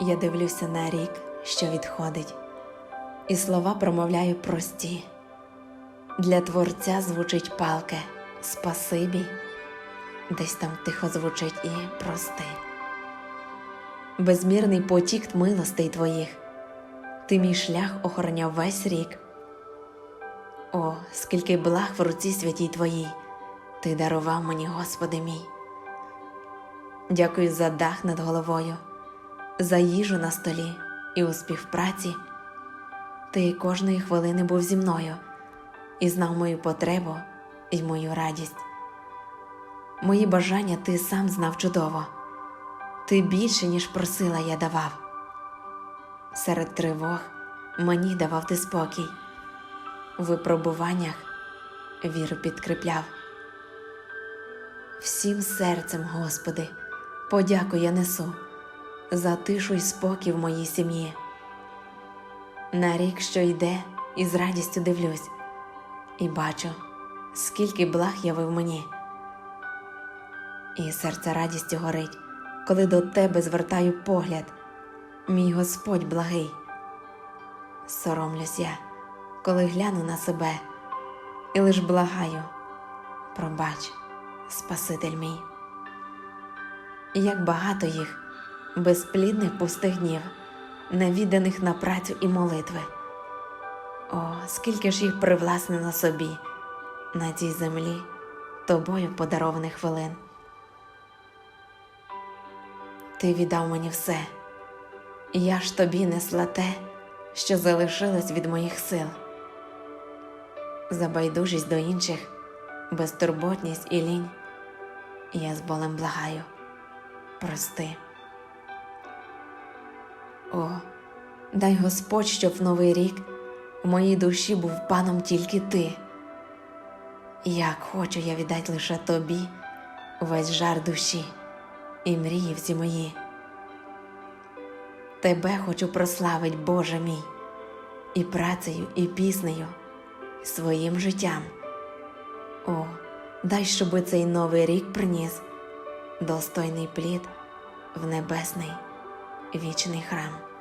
Я дивлюся на рік, що відходить, і слова промовляю прості. Для творця звучить палке спасибі, десь там тихо звучить і прости. Безмірний потік милостей твоїх, ти мій шлях охороняв весь рік. О, скільки благ в руці святій твоїй, ти дарував мені, Господи мій. Дякую за дах над головою, за їжу на столі і у співпраці. Ти кожної хвилини був зі мною і знав мою потребу і мою радість. Мої бажання ти сам знав чудово, ти більше, ніж просила, я давав. Серед тривог мені давав ти спокій, в випробуваннях віру підкріпляв. Всім серцем, Господи, подяку я несу за тишу й спокій в моїй сім'ї. На рік, що йде, і з радістю дивлюсь, і бачу, скільки благ явив мені. І серце радістю горить, коли до тебе звертаю погляд, мій Господь благий. Соромлюсь я, коли гляну на себе, і лиш благаю, пробач, Спаситель мій. Як багато їх, безплідних пустих днів, невіданих на працю і молитви. О, скільки ж їх привласнено собі на цій землі тобою подарованих хвилин. Ти віддав мені все, я ж тобі несла те, що залишилось від моїх сил. За байдужість до інших, безтурботність і лінь, я з болем благаю, прости. О, дай Господь, щоб в новий рік в моїй душі був паном тільки ти. Як хочу я віддати лише тобі весь жар душі і мрії всі мої. Тебе хочу прославить, Боже мій, і працею, і піснею, і своїм життям. О, дай, щоби цей новий рік приніс достойний плід в небесний вічний храм.